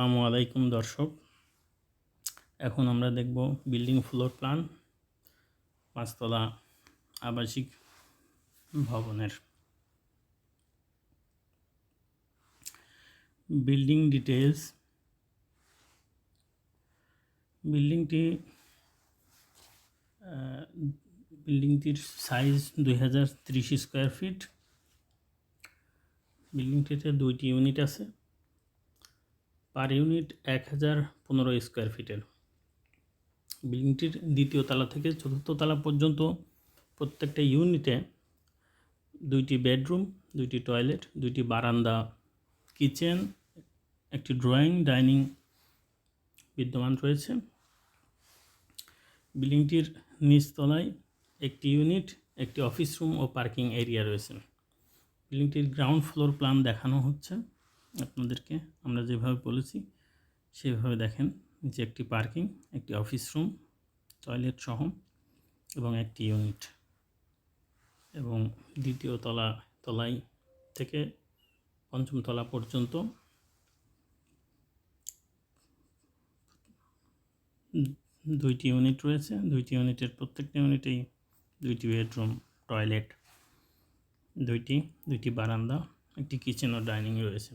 আসসালামু আলাইকুম দর্শক। এখন আমরা দেখব বিল্ডিং ফ্লোর প্ল্যান, পাঁচতলা আবাসিক ভবনের। বিল্ডিং ডিটেলস বিল্ডিংটি বিল্ডিংটির সাইজ দুই হাজার ত্রিশ স্কোয়ার ফিট। বিল্ডিংটিতে দুইটি ইউনিট আছে। পার ইউনিট এক হাজার পনেরো স্কোয়ার ফিটের। বিল্ডিংটির দ্বিতীয় তলা থেকে চতুর্থ তলা পর্যন্ত প্রত্যেকটা ইউনিটে দুইটি বেডরুম, দুইটি টয়লেট, দুইটি বারান্দা, কিচেন, একটি ড্রয়িং, ডাইনিং বিদ্যমান রয়েছে। বিল্ডিংটির নিচতলায় একটি ইউনিট, একটি অফিস রুম ও পার্কিং এরিয়া রয়েছে। বিল্ডিংটির গ্রাউন্ড ফ্লোর প্ল্যান দেখানো হচ্ছে। আপনাদেরকে আমরা যেভাবে বলেছি, সেভাবে দেখেন যে একটি পার্কিং, একটি অফিস রুম, টয়লেট সহ এবং একটি ইউনিট এবং দ্বিতীয় তলা তলায় থেকে পঞ্চম তলা পর্যন্ত দুইটি ইউনিট রয়েছে। দুইটি ইউনিটের প্রত্যেকটি ইউনিটেই দুইটি বেডরুম, টয়লেট, দুইটি দুইটি বারান্দা, একটি কিচেন ও ডাইনিং রয়েছে।